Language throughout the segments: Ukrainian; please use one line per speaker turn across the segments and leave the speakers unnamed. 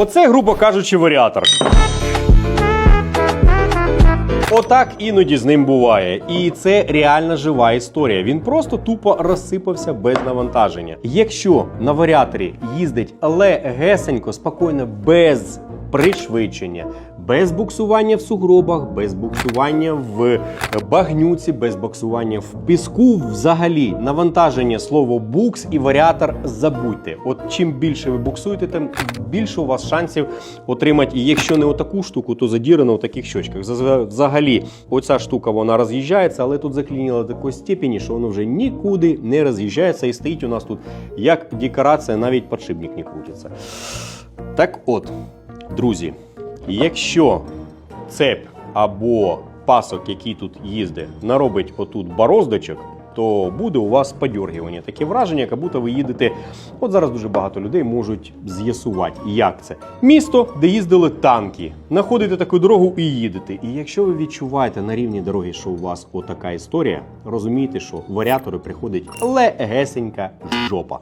Оце, грубо кажучи, варіатор. Отак іноді з ним буває. І це реальна жива історія. Він просто тупо розсипався без навантаження. Якщо на варіаторі їздить легесенько, спокійно, без пришвидшення, без буксування в сугробах, без буксування в багнюці, без буксування в піску, взагалі навантаження слово букс і варіатор забудьте. От чим більше ви буксуєте, тим більше у вас шансів отримати. І якщо не отаку штуку, то задірано у таких щочках. Взагалі, оця штука вона роз'їжджається, але тут заклініла такої степені, що воно вже нікуди не роз'їжджається і стоїть у нас тут як декорація, навіть подшипник не крутиться. Так от, друзі, якщо цеп або пасок, який тут їздить, наробить отут бороздочок, то буде у вас подьоргування. Таке враження, як будто ви їдете. От зараз дуже багато людей можуть з'ясувати, як це. Місто, де їздили танки. Находите таку дорогу і їдете. І якщо ви відчуваєте на рівні дороги, що у вас отака історія, розумійте, що варіатори приходить легесенька жопа.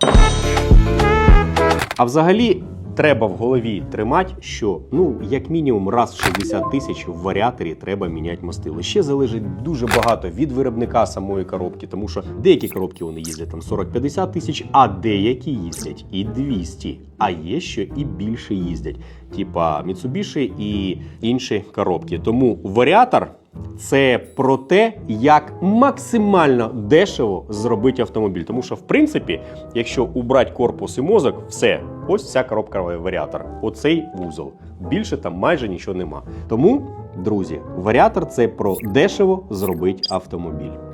А взагалі. Треба в голові тримати, що ну як мінімум раз в 60 тисяч в варіаторі треба міняти мастило. Ще залежить дуже багато від виробника самої коробки, тому що деякі коробки вони їздять там 40-50 тисяч, а деякі їздять і 200, а є що і більше їздять, типа Mitsubishi і інші коробки. Тому варіатор це про те, як максимально дешево зробити автомобіль. Тому що, в принципі, якщо убрати корпус і мозок, все, ось вся коробка варіатор. Оцей вузол. Більше там майже нічого нема. Тому, друзі, варіатор це про дешево зробити автомобіль.